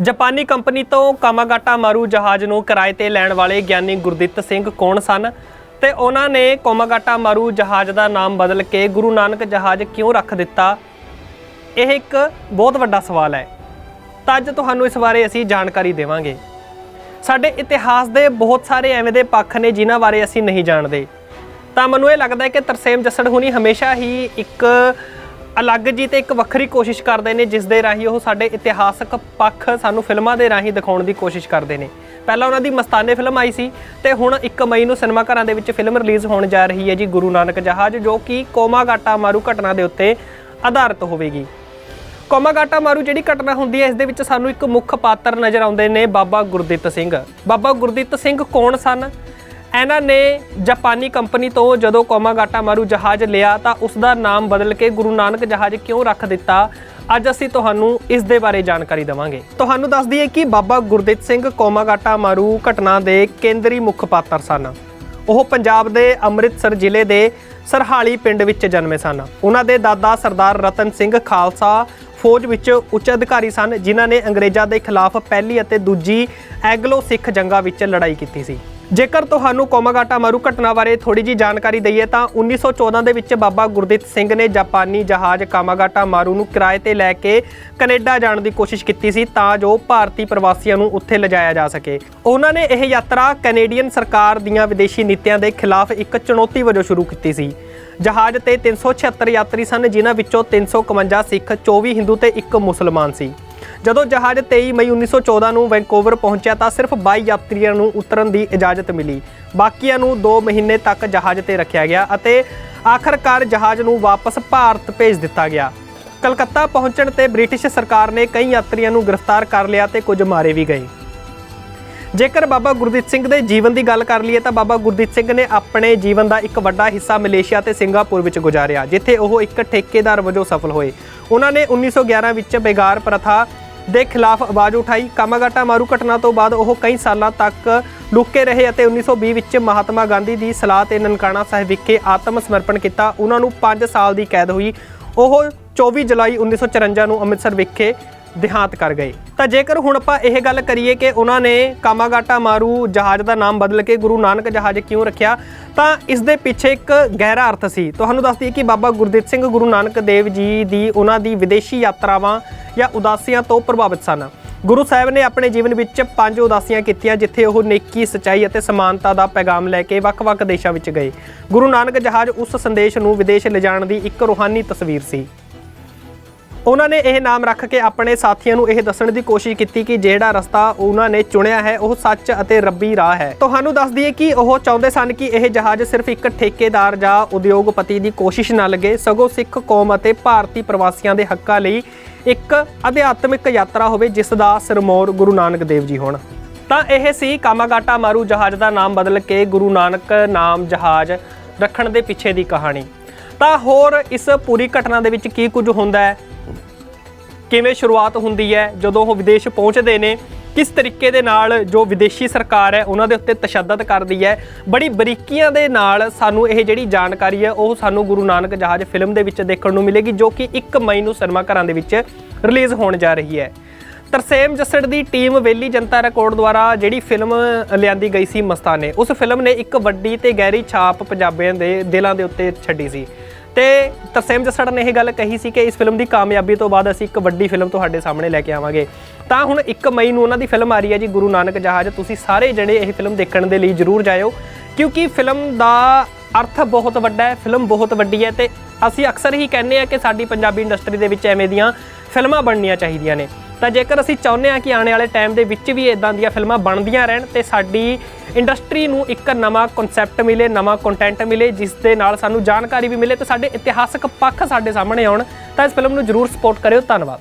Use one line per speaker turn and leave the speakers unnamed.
ਜਾਪਾਨੀ ਕੰਪਨੀ ਤੋਂ ਕਾਮਾਗਾਟਾ ਮਾਰੂ ਜਹਾਜ਼ ਨੂੰ ਕਿਰਾਏ ਤੇ ਲੈਣ ਵਾਲੇ ਗਿਆਨੀ ਗੁਰਦਿੱਤ ਸਿੰਘ ਕੌਣ ਸਨ? ਤੇ ਉਹਨਾਂ ਨੇ ਕਾਮਾਗਾਟਾ ਮਾਰੂ ਜਹਾਜ਼ ਦਾ ਨਾਮ ਬਦਲ ਕੇ ਗੁਰੂ ਨਾਨਕ ਜਹਾਜ਼ ਕਿਉਂ ਰੱਖ ਦਿੱਤਾ? ਇਹ ਇੱਕ ਬਹੁਤ ਵੱਡਾ ਸਵਾਲ ਹੈ। ਤਾਂ ਅੱਜ ਤੁਹਾਨੂੰ ਇਸ ਬਾਰੇ ਅਸੀਂ ਜਾਣਕਾਰੀ ਦੇਵਾਂਗੇ। ਸਾਡੇ ਇਤਿਹਾਸ ਦੇ ਬਹੁਤ ਸਾਰੇ ਐਵੇਂ ਦੇ ਪੱਖ ਨੇ ਜਿਨ੍ਹਾਂ ਬਾਰੇ ਅਸੀਂ ਨਹੀਂ ਜਾਣਦੇ। ਤਾਂ ਮੈਨੂੰ ਇਹ ਲੱਗਦਾ ਹੈ ਕਿ ਤਰਸੇਮ ਜੱਸੜ ਹੁਣੀ ਹਮੇਸ਼ਾ ਹੀ ਇੱਕ ਅਲੱਗ ਜੀ ਤੇ ਇੱਕ ਵੱਖਰੀ ਕੋਸ਼ਿਸ਼ ਕਰਦੇ ਨੇ, ਜਿਸ ਦੇ ਰਾਹੀਂ ਉਹ ਸਾਡੇ ਇਤਿਹਾਸਕ ਪੱਖ ਸਾਨੂੰ ਫਿਲਮਾਂ ਦੇ ਰਾਹੀਂ ਦਿਖਾਉਣ ਦੀ ਕੋਸ਼ਿਸ਼ ਕਰਦੇ ਨੇ। ਪਹਿਲਾਂ ਉਹਨਾਂ ਦੀ ਮਸਤਾਨੇ ਫਿਲਮ ਆਈ ਸੀ ਤੇ ਹੁਣ 1 ਮਈ ਨੂੰ ਸਿਨੇਮਾ ਘਰਾਂ ਦੇ ਵਿੱਚ ਫਿਲਮ ਰਿਲੀਜ਼ ਹੋਣ ਜਾ ਰਹੀ ਹੈ ਜੀ ਗੁਰੂ ਨਾਨਕ ਜਹਾਜ਼, ਜੋ ਕਿ ਕੋਮਾਗਾਟਾ ਮਾਰੂ ਘਟਨਾ ਦੇ ਉੱਤੇ ਆਧਾਰਿਤ ਹੋਵੇਗੀ। ਕੋਮਾਗਾਟਾ ਮਾਰੂ ਜਿਹੜੀ ਘਟਨਾ ਹੁੰਦੀ ਹੈ, ਇਸ ਦੇ ਵਿੱਚ ਸਾਨੂੰ ਇੱਕ ਮੁੱਖ ਪਾਤਰ ਨਜ਼ਰ ਆਉਂਦੇ ਨੇ ਬਾਬਾ ਗੁਰਦਿੱਤ ਸਿੰਘ। ਬਾਬਾ ਗੁਰਦਿੱਤ ਸਿੰਘ ਕੌਣ ਸਨ? ਇਹਨਾਂ ਨੇ ਜਾਪਾਨੀ ਕੰਪਨੀ ਤੋਂ ਜਦੋਂ ਕੋਮਾਗਾਟਾ ਮਾਰੂ ਜਹਾਜ਼ ਲਿਆ ਤਾਂ ਉਸ ਦਾ ਨਾਮ ਬਦਲ ਕੇ ਗੁਰੂ ਨਾਨਕ ਜਹਾਜ਼ ਕਿਉਂ ਰੱਖ ਦਿੱਤਾ? ਅੱਜ ਅਸੀਂ ਤੁਹਾਨੂੰ ਇਸ ਦੇ ਬਾਰੇ ਜਾਣਕਾਰੀ ਦੇਵਾਂਗੇ। ਤੁਹਾਨੂੰ ਦੱਸ ਦਈਏ ਕਿ ਬਾਬਾ ਗੁਰਦਿੱਤ ਸਿੰਘ ਕੋਮਾਗਾਟਾ ਮਾਰੂ ਘਟਨਾ ਦੇ ਕੇਂਦਰੀ ਮੁੱਖ ਪਾਤਰ ਸਨ। ਉਹ ਪੰਜਾਬ ਦੇ ਅੰਮ੍ਰਿਤਸਰ ਜ਼ਿਲ੍ਹੇ ਦੇ ਸਰਹਾਲੀ ਪਿੰਡ ਵਿੱਚ ਜਨਮੇ ਸਨ। ਉਹਨਾਂ ਦੇ ਦਾਦਾ ਸਰਦਾਰ ਰਤਨ ਸਿੰਘ ਖਾਲਸਾ ਫੌਜ ਵਿੱਚ ਉੱਚ ਅਧਿਕਾਰੀ ਸਨ, ਜਿਨ੍ਹਾਂ ਨੇ ਅੰਗਰੇਜ਼ਾਂ ਦੇ ਖਿਲਾਫ ਪਹਿਲੀ ਅਤੇ ਦੂਜੀ ਐਗਲੋ ਸਿੱਖ ਜੰਗਾਂ ਵਿੱਚ ਲੜਾਈ ਕੀਤੀ ਸੀ। ਜੇਕਰ ਤੁਹਾਨੂੰ ਕੋਮਾਗਾਟਾ ਮਾਰੂ ਘਟਨਾ ਬਾਰੇ ਥੋੜੀ ਜੀ ਜਾਣਕਾਰੀ ਦਈਏ ਤਾਂ 1914 ਦੇ ਵਿੱਚ ਬਾਬਾ ਗੁਰਦਿੱਤ ਸਿੰਘ ਨੇ ਜਾਪਾਨੀ ਜਹਾਜ਼ ਕਾਮਾਗਾਟਾ ਮਾਰੂ ਨੂੰ ਕਿਰਾਏ ਤੇ ਲੈ ਕੇ ਕੈਨੇਡਾ ਜਾਣ ਦੀ ਕੋਸ਼ਿਸ਼ ਕੀਤੀ ਸੀ ਤਾਂ ਜੋ ਭਾਰਤੀ ਪ੍ਰਵਾਸੀਆਂ ਨੂੰ ਉੱਥੇ ਲਿਜਾਇਆ ਜਾ ਸਕੇ। ਉਹਨਾਂ ਨੇ ਇਹ ਯਾਤਰਾ ਕੈਨੇਡੀਅਨ ਸਰਕਾਰ ਦੀਆਂ ਵਿਦੇਸ਼ੀ ਨੀਤੀਆਂ ਦੇ ਖਿਲਾਫ ਇੱਕ ਚੁਣੌਤੀ ਵਜੋਂ ਸ਼ੁਰੂ ਕੀਤੀ ਸੀ। ਜਹਾਜ਼ ਤੇ 376 ਯਾਤਰੀ ਸਨ, ਜਿਨ੍ਹਾਂ ਵਿੱਚੋਂ 351 ਸਿੱਖ 24 ਹਿੰਦੂ ਤੇ ਇੱਕ ਮੁਸਲਮਾਨ ਸੀ। ਜਦੋਂ ਜਹਾਜ਼ 23 ਮਈ 1914 ਨੂੰ ਵੈਂਕੂਵਰ ਪਹੁੰਚਿਆ ਤਾਂ ਸਿਰਫ 22 ਯਾਤਰੀਆਂ ਨੂੰ ਉਤਰਨ ਦੀ ਇਜਾਜ਼ਤ ਮਿਲੀ। ਬਾਕੀਆਂ ਨੂੰ 2 ਮਹੀਨੇ ਤੱਕ ਜਹਾਜ਼ ਤੇ ਰੱਖਿਆ ਗਿਆ ਅਤੇ ਆਖਰਕਾਰ ਜਹਾਜ਼ ਨੂੰ ਵਾਪਸ ਭਾਰਤ ਭੇਜ ਦਿੱਤਾ ਗਿਆ। ਕਲਕੱਤਾ ਪਹੁੰਚਣ ਤੇ ਬ੍ਰਿਟਿਸ਼ ਸਰਕਾਰ ਨੇ ਕਈ ਯਾਤਰੀਆਂ ਨੂੰ ਗ੍ਰਿਫਤਾਰ ਕਰ ਲਿਆ ਤੇ ਕੁਝ ਮਾਰੇ ਵੀ ਗਏ। ਜੇਕਰ ਬਾਬਾ ਗੁਰਦੀਪ ਸਿੰਘ ਦੇ ਜੀਵਨ ਦੀ ਗੱਲ ਕਰ ਲਈਏ ਤਾਂ ਬਾਬਾ ਗੁਰਦੀਪ ਸਿੰਘ ਨੇ ਆਪਣੇ ਜੀਵਨ ਦਾ ਇੱਕ ਵੱਡਾ ਹਿੱਸਾ ਮਲੇਸ਼ੀਆ ਤੇ ਸਿੰਗਾਪੁਰ ਵਿੱਚ ਗੁਜ਼ਾਰਿਆ, ਜਿੱਥੇ ਉਹ ਇੱਕ ਠੇਕੇਦਾਰ ਵਜੋਂ ਸਫਲ ਹੋਏ। ਉਹਨਾਂ ਨੇ 1911 ਵਿੱਚ ਬੇਗਾਰ ਪ੍ਰਥਾ ਦੇ ਖਿਲਾਫ ਆਵਾਜ਼ ਉਠਾਈ। ਕਾਮਾਗਾਟਾ ਮਾਰੂ ਘਟਨਾ ਤੋਂ ਬਾਅਦ ਉਹ ਕਈ ਸਾਲਾਂ ਤੱਕ ਲੁਕੇ ਰਹੇ ਅਤੇ 1920 ਵਿੱਚ ਮਹਾਤਮਾ ਗਾਂਧੀ ਦੀ ਸਲਾਹ ਤੇ ਨਨਕਾਣਾ ਸਾਹਿਬ ਵਿਖੇ ਆਤਮ ਸਮਰਪਣ ਕੀਤਾ। ਉਹਨਾਂ ਨੂੰ 5 ਸਾਲ ਦੀ ਕੈਦ ਹੋਈ। ਉਹ 24 ਜੁਲਾਈ 1954 ਨੂੰ ਅੰਮ੍ਰਿਤਸਰ ਵਿਖੇ ਦੇਹਾਂਤ ਕਰ ਗਏ। ਤਾਂ ਜੇਕਰ ਹੁਣ ਆਪਾਂ ਇਹ ਗੱਲ ਕਰੀਏ ਕਿ ਉਹਨਾਂ ਨੇ ਕਾਮਾਗਾਟਾ ਮਾਰੂ ਜਹਾਜ਼ ਦਾ ਨਾਮ ਬਦਲ ਕੇ ਗੁਰੂ ਨਾਨਕ ਜਹਾਜ਼ ਕਿਉਂ ਰੱਖਿਆ, ਤਾਂ ਇਸ ਦੇ ਪਿੱਛੇ ਇੱਕ ਗਹਿਰਾ ਅਰਥ ਸੀ। ਤੁਹਾਨੂੰ ਦੱਸਦੀ ਦਈਏ ਕਿ ਬਾਬਾ ਗੁਰਦਿੱਤ ਸਿੰਘ ਗੁਰੂ ਨਾਨਕ ਦੇਵ ਜੀ ਦੀ ਉਹਨਾਂ ਦੀ ਵਿਦੇਸ਼ੀ ਯਾਤਰਾਵਾਂ ਜਾਂ ਉਦਾਸੀਆਂ ਤੋਂ ਪ੍ਰਭਾਵਿਤ ਸਨ। ਗੁਰੂ ਸਾਹਿਬ ਨੇ ਆਪਣੇ ਜੀਵਨ ਵਿੱਚ ਪੰਜ ਉਦਾਸੀਆਂ ਕੀਤੀਆਂ, ਜਿੱਥੇ ਉਹ ਨੇਕੀ, ਸਚਾਈ ਅਤੇ ਸਮਾਨਤਾ ਦਾ ਪੈਗਾਮ ਲੈ ਕੇ ਵੱਖ-ਵੱਖ ਦੇਸ਼ਾਂ ਵਿੱਚ ਗਏ। ਗੁਰੂ ਨਾਨਕ ਜਹਾਜ਼ ਉਸ ਸੰਦੇਸ਼ ਨੂੰ ਵਿਦੇਸ਼ ਲਿਜਾਣ ਦੀ ਇੱਕ ਰੂਹਾਨੀ ਤਸਵੀਰ ਸੀ। ਉਹਨਾਂ ਨੇ ਇਹ ਨਾਮ ਰੱਖ ਕੇ ਆਪਣੇ ਸਾਥੀਆਂ ਨੂੰ ਇਹ ਦੱਸਣ ਦੀ ਕੋਸ਼ਿਸ਼ ਕੀਤੀ ਕਿ ਜਿਹੜਾ ਰਸਤਾ ਉਹਨਾਂ ਨੇ ਚੁਣਿਆ ਹੈ, ਉਹ ਸੱਚ ਅਤੇ ਰੱਬੀ ਰਾਹ ਹੈ। ਤੁਹਾਨੂੰ ਦੱਸ ਦਈਏ ਕਿ ਉਹ ਚਾਹੁੰਦੇ ਸਨ ਕਿ ਇਹ ਜਹਾਜ਼ ਸਿਰਫ ਇੱਕ ਠੇਕੇਦਾਰ ਜਾਂ ਉਦਯੋਗਪਤੀ ਦੀ ਕੋਸ਼ਿਸ਼ ਨਾ ਲੱਗੇ, ਸਗੋਂ ਸਿੱਖ ਕੌਮ ਅਤੇ ਭਾਰਤੀ ਪ੍ਰਵਾਸੀਆਂ ਦੇ ਹੱਕਾਂ ਲਈ ਇੱਕ ਅਧਿਆਤਮਿਕ ਯਾਤਰਾ ਹੋਵੇ, ਜਿਸ ਦਾ ਸਿਰਮੌਰ ਗੁਰੂ ਨਾਨਕ ਦੇਵ ਜੀ ਹੋਣ। ਤਾਂ ਇਹ ਸੀ ਕਾਮਾਗਾਟਾ ਮਾਰੂ ਜਹਾਜ਼ ਦਾ ਨਾਮ ਬਦਲ ਕੇ ਗੁਰੂ ਨਾਨਕ ਨਾਮ ਜਹਾਜ਼ ਰੱਖਣ ਦੇ ਪਿੱਛੇ ਦੀ ਕਹਾਣੀ। ਤਾਂ ਹੋਰ ਇਸ ਪੂਰੀ ਘਟਨਾ ਦੇ ਵਿੱਚ ਕੀ ਕੁਝ ਹੁੰਦਾ ਹੈ? ਕਿਵੇਂ ਸ਼ੁਰੂਆਤ ਹੁੰਦੀ ਹੈ, ਜਦੋਂ ਉਹ ਵਿਦੇਸ਼ ਪਹੁੰਚਦੇ ਨੇ, ਕਿਸ ਤਰੀਕੇ ਦੇ ਨਾਲ ਜੋ ਵਿਦੇਸ਼ੀ ਸਰਕਾਰ ਹੈ, ਉਹਨਾਂ ਦੇ ਉੱਤੇ ਤਸ਼ੱਦਦ ਕਰਦੀ ਹੈ। ਬੜੀ ਬਰੀਕੀਆਂ ਦੇ ਨਾਲ ਸਾਨੂੰ ਇਹ ਜਿਹੜੀ ਜਾਣਕਾਰੀ ਹੈ, ਉਹ ਸਾਨੂੰ ਗੁਰੂ ਨਾਨਕ ਜਹਾਜ਼ ਫਿਲਮ ਦੇ ਵਿੱਚ ਦੇਖਣ ਨੂੰ ਮਿਲੇਗੀ, ਜੋ ਕਿ 1 ਮਈ ਨੂੰ ਸਿਨੇਮਾ ਘਰਾਂ ਦੇ ਵਿੱਚ ਰਿਲੀਜ਼ ਹੋਣ ਜਾ ਰਹੀ ਹੈ। ਤਰਸੇਮ ਜੱਸੜ ਦੀ ਟੀਮ ਵੇਲੀ ਜਨਤਾ ਰਿਕਾਰਡ ਦੁਆਰਾ ਜਿਹੜੀ ਫਿਲਮ ਲਿਆਂਦੀ ਗਈ ਸੀ ਮਸਤਾਨੇ, ਉਸ ਫਿਲਮ ਨੇ ਇੱਕ ਵੱਡੀ ਤੇ ਗਹਿਰੀ ਛਾਪ ਪੰਜਾਬੀਆਂ ਦੇ ਦਿਲਾਂ ਦੇ ਉੱਤੇ ਛੱਡੀ ਸੀ। ਤੇ ਤਰਸੇਮ ਜੱਸੜ ਨੇ ਇਹ ਗੱਲ ਕਹੀ ਸੀ ਕਿ ਇਸ ਫਿਲਮ ਦੀ ਕਾਮਯਾਬੀ ਤੋਂ ਬਾਅਦ ਅਸੀਂ ਇੱਕ ਵੱਡੀ ਫਿਲਮ ਤੁਹਾਡੇ ਸਾਹਮਣੇ ਲੈ ਕੇ ਆਵਾਂਗੇ। ਤਾਂ ਹੁਣ 1 ਮਈ ਨੂੰ ਉਹਨਾਂ ਦੀ ਫਿਲਮ ਆ ਰਹੀ ਹੈ ਜੀ, ਗੁਰੂ ਨਾਨਕ ਜਹਾਜ਼। ਤੁਸੀਂ ਸਾਰੇ ਜਣੇ ਇਹ ਫਿਲਮ ਦੇਖਣ ਦੇ ਲਈ ਜਰੂਰ ਜਾਇਓ, ਕਿਉਂਕਿ ਫਿਲਮ ਦਾ ਅਰਥ ਬਹੁਤ ਵੱਡਾ ਹੈ, ਫਿਲਮ ਬਹੁਤ ਵੱਡੀ ਹੈ ਤੇ ਅਸੀਂ ਅਕਸਰ ਹੀ ਕਹਿੰਦੇ ਆ ਕਿ ਸਾਡੀ ਪੰਜਾਬੀ ਇੰਡਸਟਰੀ ਦੇ ਵਿੱਚ ਐਵੇਂ ਦੀਆਂ ਫਿਲਮਾਂ ਬਣਨੀਆਂ ਚਾਹੀਦੀਆਂ ਨੇ। ਤਾਂ ਜੇਕਰ ਅਸੀਂ ਚਾਹੁੰਦੇ ਹਾਂ ਕਿ ਆਉਣ ਵਾਲੇ ਟਾਈਮ ਦੇ ਵਿੱਚ ਵੀ ਇਦਾਂ ਦੀਆਂ ਫਿਲਮਾਂ ਬਣਦੀਆਂ ਰਹਿਣ, ਤੇ ਸਾਡੀ ਇੰਡਸਟਰੀ ਨੂੰ ਇੱਕ ਨਵਾਂ ਕਨਸੈਪਟ ਮਿਲੇ, ਨਵਾਂ ਕੰਟੈਂਟ ਮਿਲੇ, ਜਿਸ ਦੇ ਨਾਲ ਸਾਨੂੰ ਜਾਣਕਾਰੀ ਵੀ ਮਿਲੇ, ਤੇ ਸਾਡੇ ਇਤਿਹਾਸਕ ਪੱਖ ਸਾਡੇ ਸਾਹਮਣੇ ਆਉਣ, ਤਾਂ ਇਸ ਫਿਲਮ ਨੂੰ ਜਰੂਰ ਸਪੋਰਟ ਕਰਿਓ। ਧੰਨਵਾਦ।